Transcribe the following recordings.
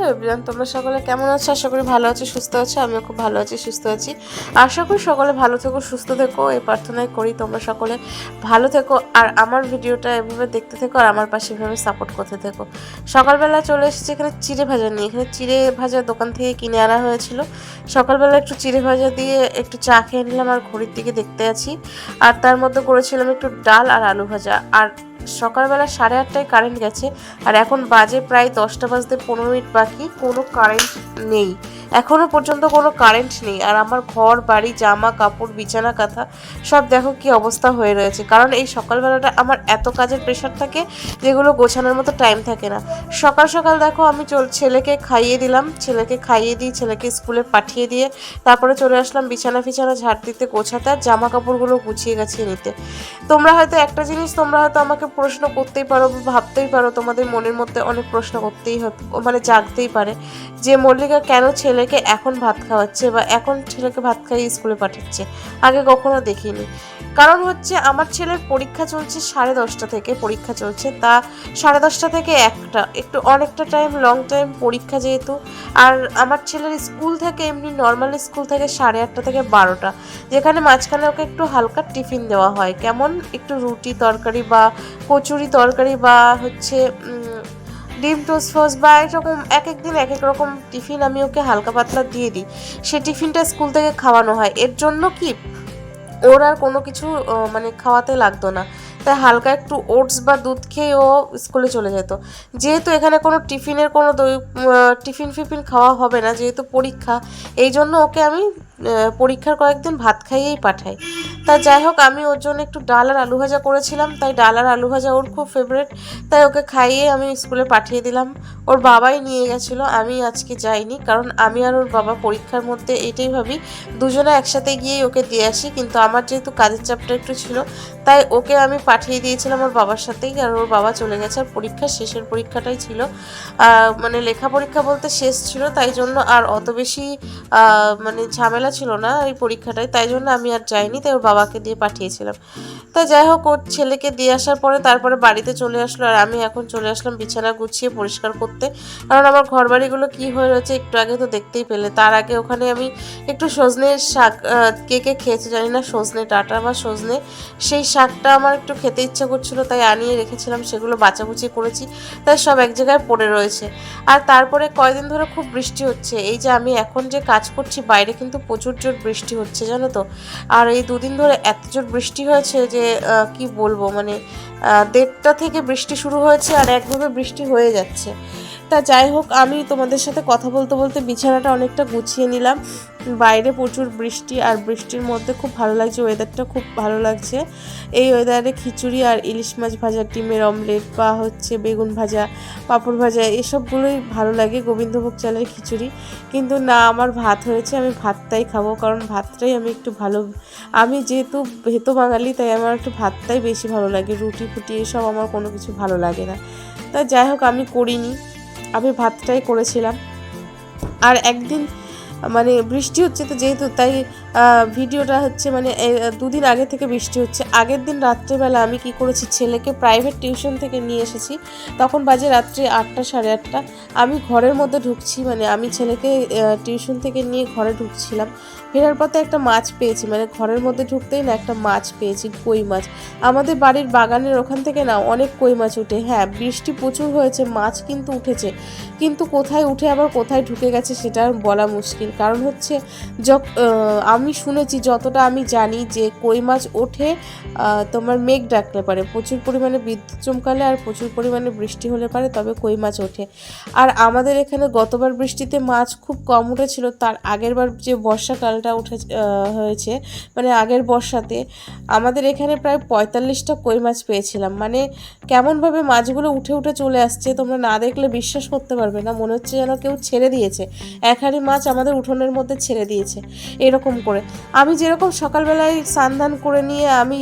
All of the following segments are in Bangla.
হ্যালো এভরিওয়ান, তোমরা সকলে কেমন আছো? আশা করি ভালো আছো, সুস্থ আছো, আমিও খুব ভালো আছি, সুস্থ আছি। আশা করি সকলে ভালো থেকো, সুস্থ থেকো, এই প্রার্থনাই করি তোমরা সকলে ভালো থেকো। আর আমার ভিডিওটা এভাবে দেখতে থেকো আর আমার পাশে এভাবে সাপোর্ট করতে থেকো। সকালবেলা চলে এসেছি এখানে চিড়ে ভাজা নিয়ে। এখানে চিড়ে ভাজা দোকান থেকে কিনে আনা হয়েছিল। সকালবেলা একটু চিড়ে ভাজা দিয়ে একটু চা খেয়ে নিলাম আর ঘড়ির দিকে দেখতে আছি। আর তার মধ্যে করেছিলাম একটু ডাল আর আলু ভাজা। আর সকালবেলা সাড়ে আটটায় কারেন্ট গেছে, আর এখন বাজে প্রায় দশটা বাজতে পনেরো মিনিট বাকি, কোনো কারেন্ট নেই। এখনও পর্যন্ত কোনো কারেন্ট নেই। আর আমার ঘর, বাড়ি, জামা, কাপড়, বিছানা, কাঁথা সব দেখো কি অবস্থা হয়ে রয়েছে। কারণ এই সকালবেলাটা আমার এত কাজের প্রেশার থাকে যেগুলো গোছানোর মতো টাইম থাকে না। সকাল সকাল দেখো আমি চল, ছেলেকে খাইয়ে দিলাম। ছেলেকে খাইয়ে দিই ছেলেকে স্কুলে পাঠিয়ে দিয়ে তারপরে চলে আসলাম বিছানা ফিছানা ঝাড় দিতে, গোছাতে আর জামা কাপড়গুলো গুছিয়ে গাছিয়ে নিতে। তোমরা হয়তো একটা জিনিস তোমরা হয়তো আমাকে প্রশ্ন করতেই পারো ভাবতেই পারো, তোমাদের মনের মধ্যে অনেক প্রশ্ন করতেই মানে জাগতেই পারে। যে মল্লিকা, কেন ছেলেকে এখন ভাত খাওয়াচ্ছে বা এখন ছেলেকে ভাত খাইয়ে স্কুলে পাঠাচ্ছে, আগে কখনো দেখিনি। কারণ হচ্ছে আমার ছেলের পরীক্ষা চলছে সাড়ে দশটা থেকে, পরীক্ষা চলছে তা সাড়ে দশটা থেকে একটা, একটু অনেকটা টাইম লং টাইম পরীক্ষা যেহেতু। আর আমার ছেলের স্কুল থেকে এমনি নর্মাল স্কুল থেকে সাড়ে আটটা থেকে বারোটা, যেখানে মাঝখানে ওকে একটু হালকা টিফিন দেওয়া হয়। কেমন? একটু রুটি তরকারি বা কচুরি তরকারি বা হচ্ছে ডিম টোস্ট ফোস্ট বা এরকম এক এক দিন এক এক রকম টিফিন আমি ওকে হালকা পাতলা দিয়ে দিই। সে টিফিনটা স্কুল থেকে খাওয়ানো হয়। এর জন্য কি ওর আর কোনো কিছু মানে খাওয়াতে লাগতো না। তাই হালকা একটু ওটস বা দুধ খেয়ে ও স্কুলে চলে যেত। যেহেতু এখানে কোনো টিফিনের কোনো দই- টিফিন ফিফিন খাওয়া হবে না, যেহেতু পরীক্ষা, এই জন্য ওকে আমি পরীক্ষার কয়েকদিন ভাত খাইয়েই পাঠাই। তা যাই হোক, আমি ওর জন্য একটু ডাল আর আলু ভাজা করেছিলাম, তাই ডাল আর আলু ভাজা ওর খুব ফেভারেট তাই ওকে খাইয়ে আমি স্কুলে পাঠিয়ে দিলাম। ওর বাবাই নিয়ে গেছিল, আমি আজকে যাইনি, কারণ আমি আর ওর বাবা পরীক্ষার মধ্যে এটাই ভাবি, দুজনে একসাথে গিয়েই ওকে দিয়ে আসি, কিন্তু আমার যেহেতু কাজের চাপটা একটু ছিল, তাই ওকে আমি পাঠিয়ে দিয়েছিলাম ওর বাবার সাথেই, আর ওর বাবা চলে গেছে, আর পরীক্ষা শেষের পরীক্ষাটাই ছিল। মানে লেখা পরীক্ষা বলতে শেষ ছিল, তাই জন্য আর অত বেশি মানে ঝামেলা ছিল না এই পরীক্ষাটায়, তাই জন্য আমি আর যাইনি, তাই ওর বাবাকে দিয়ে পাঠিয়েছিলাম। তা যাই হোক, ওর ছেলেকে দিয়ে আসার পরে তারপরে বাড়িতে চলে আসলো আর আমি এখন চলে আসলাম বিছানা গুছিয়ে পরিষ্কার করতে। কারণ আমার ঘর বাড়িগুলো কী হয়ে রয়েছে একটু আগে তো দেখতেই পেলে। তার আগে ওখানে আমি একটু সজনের শাক কে কে খেয়েছে জানি না, সজনে ডাটা বা সজনে। সেই শাকটা আমার একটু খেতে ইচ্ছা করছিল, তাই আনিয়ে রেখেছিলাম, সেগুলো বাঁচাবুচি করেছি, তাই সব এক জায়গায় পড়ে রয়েছে। আর তারপরে কয়দিন ধরে খুব বৃষ্টি হচ্ছে। এই যে আমি এখন যে কাজ করছি, বাইরে কিন্তু প্রচুর জোর বৃষ্টি হচ্ছে, জানো তো। আর এই দুদিন ধরে এত জোর বৃষ্টি হয়েছে যে কি বলব? মানে দেড়টা থেকে বৃষ্টি শুরু হয়েছে আর একভাবে বৃষ্টি হয়ে যাচ্ছে। তা যাই হোক, আমি তোমাদের সাথে কথা বলতে বলতে বিছানাটা অনেকটা গুছিয়ে নিলাম। বাইরে প্রচুর বৃষ্টি আর বৃষ্টির মধ্যে খুব ভালো লাগছে ওয়েদারটা খুব ভালো লাগছে। এই ওয়েদারে খিচুড়ি আর ইলিশ মাছ ভাজা, ডিমের অমলেট বা হচ্ছে বেগুন ভাজা, পাঁপড় ভাজা, এসবগুলোই ভালো লাগে গোবিন্দভোগ চালের খিচুড়ি। কিন্তু না, আমার ভাত হয়েছে, আমি ভাতটাই খাব, কারণ ভাতটাই আমি একটু ভালো, আমি যেহেতু ভেতো বাঙালি, তাই আমার একটু ভাতটাই বেশি ভালো লাগে। রুটি ফুটি এসব আমার কোনো কিছু ভালো লাগে না। তা যাই হোক, আমি করিনি, আমি ভাতটাই করেছিলাম। আর একদিন মানে বৃষ্টি হচ্ছে তো যেহেতু তাই ভিডিওটা হচ্ছে মানে দুদিন আগে থেকে বৃষ্টি হচ্ছে। আগের দিন রাত্রেবেলা আমি কি করেছি ছেলেকে প্রাইভেট টিউশন থেকে নিয়ে এসেছি। তখন বাজে রাত্রি আটটা সাড়ে আটটা। আমি ঘরের মধ্যে ঢুকছি মানে আমি ছেলেকে টিউশন থেকে নিয়ে ঘরে ঢুকছিলাম। ফেরার পথে একটা মাছ পেয়েছি মানে ঘরের মধ্যে ঢুকতেই না একটা মাছ পেয়েছি কই মাছ। আমাদের বাড়ির বাগানের ওখান থেকে না অনেক কই মাছ উঠে। হ্যাঁ বৃষ্টি প্রচুর হয়েছে মাছ কিন্তু উঠেছে। কিন্তু কোথায় উঠে আবার কোথায় ঢুকে গেছে সেটা বলা মুশকিল। কারণ হচ্ছে আহ, আমি শুনেছি, যতটা আমি জানি যে কই মাছ ওঠে তোমার মেঘ ডাকলে পারে। প্রচুর পরিমাণে বিদ্যুৎ চমকালে আর প্রচুর পরিমাণে বৃষ্টি হলে পারে, তবে কই মাছ ওঠে। আর আমাদের এখানে গতবার বৃষ্টিতে মাছ খুব কম উঠেছিল, তার আগের বার যে বর্ষাকালটা উঠে হয়েছে মানে আগের বর্ষাতে, আমাদের এখানে প্রায় পঁয়তাল্লিশটা কই মাছ পেয়েছিলাম। মানে কেমনভাবে মাছগুলো উঠে উঠে চলে আসছে, তোমরা না দেখলে বিশ্বাস করতে পারবে না, মনে হচ্ছে যেন কেউ ছেড়ে দিয়েছে। এক মাছ আমাদের উঠোনের মধ্যে ছেড়ে দিয়েছে। এরকম করে। আমি যেরকম সকালবেলায় স্নান করে নিয়ে আমি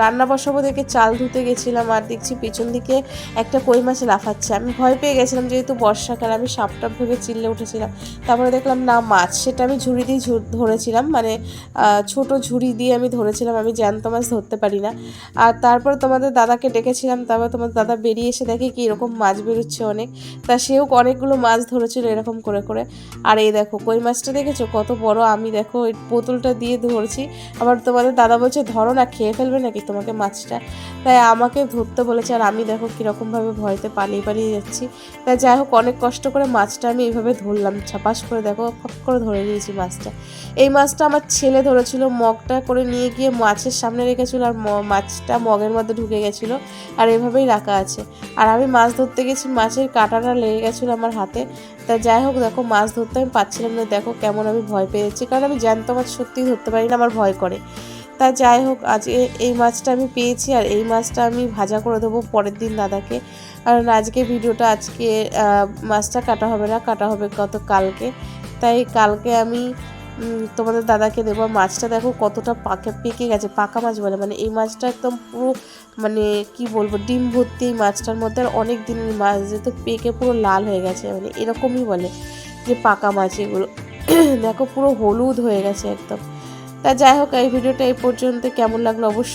রান্না বসাবো দেখে চাল ধুতে গেছিলাম আর দেখছি পেছন দিকে একটা কই মাছ লাফাচ্ছে। আমি ভয় পেয়ে গেছিলাম যেহেতু বর্ষাকাল, আমি সাপটাপ ভেবে চিল্লে উঠেছিলাম। তারপরে দেখলাম, না, মাছ। সেটা আমি ঝুড়ি দিয়ে ধরেছিলাম। মানে ছোট ঝুড়ি দিয়ে আমি ধরেছিলাম। আমি জ্যান্ত মাছ ধরতে পারি না। আর তারপর তোমাদের দাদাকে ডেকেছিলাম। তারপর তোমার দাদা বেরিয়ে এসে দেখে কি এরকম মাছ বেরোচ্ছে অনেক। তা সেও অনেকগুলো মাছ ধরেছিল এরকম করে করে। আর এই দেখো, কই মাছটা দেখেছ? কত বড় আমি দেখো বোতলটা দিয়ে ধরছি। আবার তোমাদের দাদা বলছে, ধরো না, খেয়ে ফেলবে নাকি তোমাকে মাছটা? তাই আমাকে ধরতে বলেছে, আর আমি দেখো কীরকমভাবে ভয়তে পালিয়ে পালিয়ে যাচ্ছি। তাই যাই হোক, অনেক কষ্ট করে মাছটা আমি এইভাবে ধরলাম, ছাপাস করে দেখো ফট করে ধরে নিয়েছি মাছটা। এই মাছটা আমার ছেলে ধরেছিল, মগটা করে নিয়ে গিয়ে মাছের সামনে রেখেছিল, আর মাছটা মগের মধ্যে ঢুকে গেছিল, আর এভাবেই রাখা আছে। আর আমি মাছ ধরতে গেছি, মাছের কাঁটাটা লেগে গেছিল আমার হাতে। তা যাই হোক, দেখো মাছ ধরতে আমি পাচ্ছিলাম না, দেখো কেমন আমি ভয় পেয়েছি কারণ আমি জ্যান্ত মাছ সত্যিই ধরতে পারি না, আমার ভয় করে। তা যাই হোক, আজ এই মাছটা আমি পেয়েছি আর এই মাছটা আমি ভাজা করে দেবো পরের দিন দাদাকে। কারণ আজকে ভিডিওটা আজকে মাছটা কাটা হবে না, কাটা হবে গত কালকে। তাই কালকে আমি তোমাদের দাদাকে দেবো। মাছটা দেখো কতটা পাকে, পেকে গেছে, পাকা মাছ বলে। মানে এই মাছটা একদম পুরো মানে কি বলব, ডিম ভর্তি এই মাছটার মধ্যে। আর অনেক দিনের মাছ যেহেতু পেকে পুরো লাল হয়ে গেছে মানে এরকমই বলে যে পাকা মাছ এগুলো। দেখো পুরো হলুদ হয়ে গেছে একদম। তা যাই হোক, এই ভিডিওটা এই পর্যন্ত। কেমন লাগল অবশ্যই